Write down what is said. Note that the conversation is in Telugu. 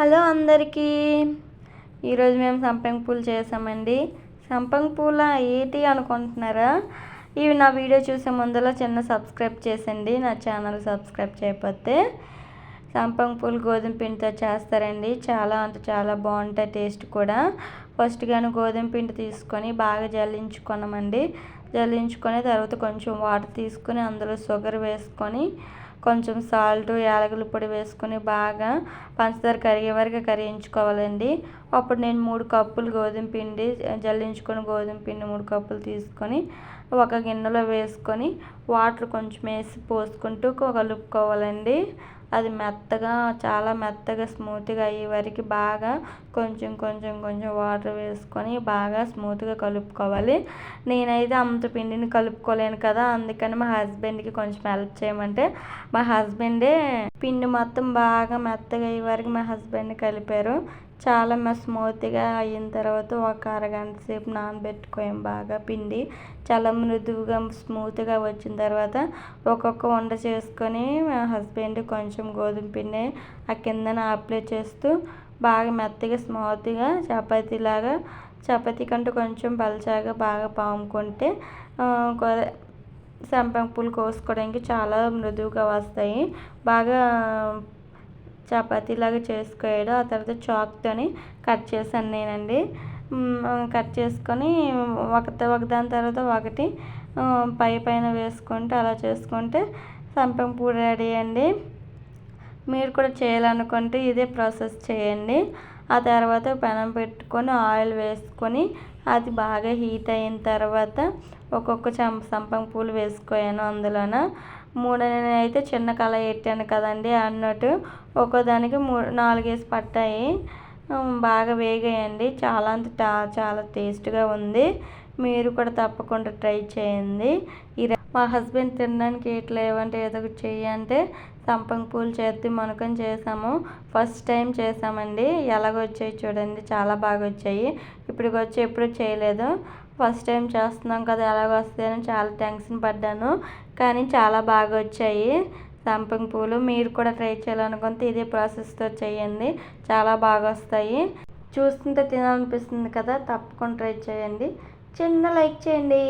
హలో అందరికీ. ఈరోజు మేము సంపంగి పూలు చేసామండి. సంపంగి పూల ఏంటి అనుకుంటున్నారా? ఇవి నా వీడియో చూసే ముందులో చిన్న సబ్స్క్రైబ్ చేసండి. నా ఛానల్ సబ్స్క్రైబ్ చేయకపోతే సంపంగి పూలు గోధుమ పిండితో చేస్తారండి. చాలా అంటే చాలా బాగుంటాయి టేస్ట్ కూడా. ఫస్ట్ కానీ గోధుమ పిండి తీసుకొని బాగా జల్లించుకున్నామండి. జల్లించుకొని తర్వాత కొంచెం వాటర్ తీసుకొని అందులో షుగర్ వేసుకొని కొంచెం సాల్ట్ యాలకుల పొడి వేసుకొని బాగా పంచదార కరిగే వరకు కరిగించుకోవాలండి. అప్పుడు నేను మూడు కప్పులు గోధుమ పిండి జల్లించుకొని గోధుమ పిండి మూడు కప్పులు తీసుకొని ఒక గిన్నెలో వేసుకొని వాటర్ కొంచెం వేసి పోసుకుంటూ కలుపుకోవాలండి. అది మెత్తగా చాలా మెత్తగా స్మూత్గా అయ్యే వరకు బాగా కొంచెం కొంచెం కొంచెం వాటర్ వేసుకొని బాగా స్మూత్గా కలుపుకోవాలి. నేనైతే అంత పిండిని కలుపుకోలేను కదా అందుకని మా హస్బెండ్కి కొంచెం హెల్ప్ చేయమంటే మా హస్బెండే పిండి మొత్తం బాగా మెత్తగా అయ్యే వరకు మా హస్బెండ్ కలిపారు. చాలా స్మూత్గా అయిన తర్వాత ఒక అరగంట సేపు నానబెట్టుకోయాం బాగా పిండి. చాలా మృదువుగా స్మూత్గా వచ్చిన తర్వాత ఒక్కొక్క వండ చేసుకొని మా హస్బెండ్ కొంచెం గోధుమ పిండి ఆ కిందన అప్లై చేస్తూ బాగా మెత్తగా స్మూత్గా చపాతీలాగా చపాతీ కంటే కొంచెం పలచాగా బాగా పాముకుంటే సంపంగి పూలు కోసుకోవడానికి చాలా మృదువుగా వస్తాయి. బాగా చపాతీలాగా చేసుకోవడం ఆ తర్వాత చాక్తోని కట్ చేశాను నేనండి. కట్ చేసుకొని ఒక ఒకదాని తర్వాత ఒకటి పై పైన వేసుకుంటే అలా చేసుకుంటే సంపంగి పూలు రెడీ అండి. మీరు కూడా చేయాలనుకుంటే ఇదే ప్రాసెస్ చేయండి. ఆ తర్వాత పెనం పెట్టుకొని ఆయిల్ వేసుకొని అది బాగా హీట్ అయిన తర్వాత ఒక్కొక్క చం సంపంగి పూలు వేసుకోయాను అందులోన. మూడు అయితే చిన్న కళ పెట్టాను కదండి అన్నట్టు. ఒక్కోదానికి మూడు నాలుగేసి పట్టాయి. బాగా వేగాయండి. చాలా అంటే చాలా టేస్ట్గా ఉంది. మీరు కూడా తప్పకుండా ట్రై చేయండి. మా హస్బెండ్ తినడానికి ఎట్లా ఏమంటే ఏదో ఒకటి చెయ్యంటే సంపంగి పూలు చేతి మనకని చేసాము. ఫస్ట్ టైం చేసామండి. ఎలాగొచ్చాయి చూడండి. చాలా బాగా వచ్చాయి ఇప్పటికి వచ్చి ఎప్పుడు చేయలేదు. ఫస్ట్ టైం చేస్తున్నాం కదా ఎలాగ వస్తాయని చాలా టెన్షన్ పడ్డాను. కానీ చాలా బాగా వచ్చాయి సంపంగి పూలు. మీరు కూడా ట్రై చేయాలనుకుంటే ఇదే ప్రాసెస్తో చేయండి. చాలా బాగా వస్తాయి చూస్తుంటే తినాలనిపిస్తుంది కదా తప్పకుండా ట్రై చేయండి. చిన్న లైక్ చేయండి.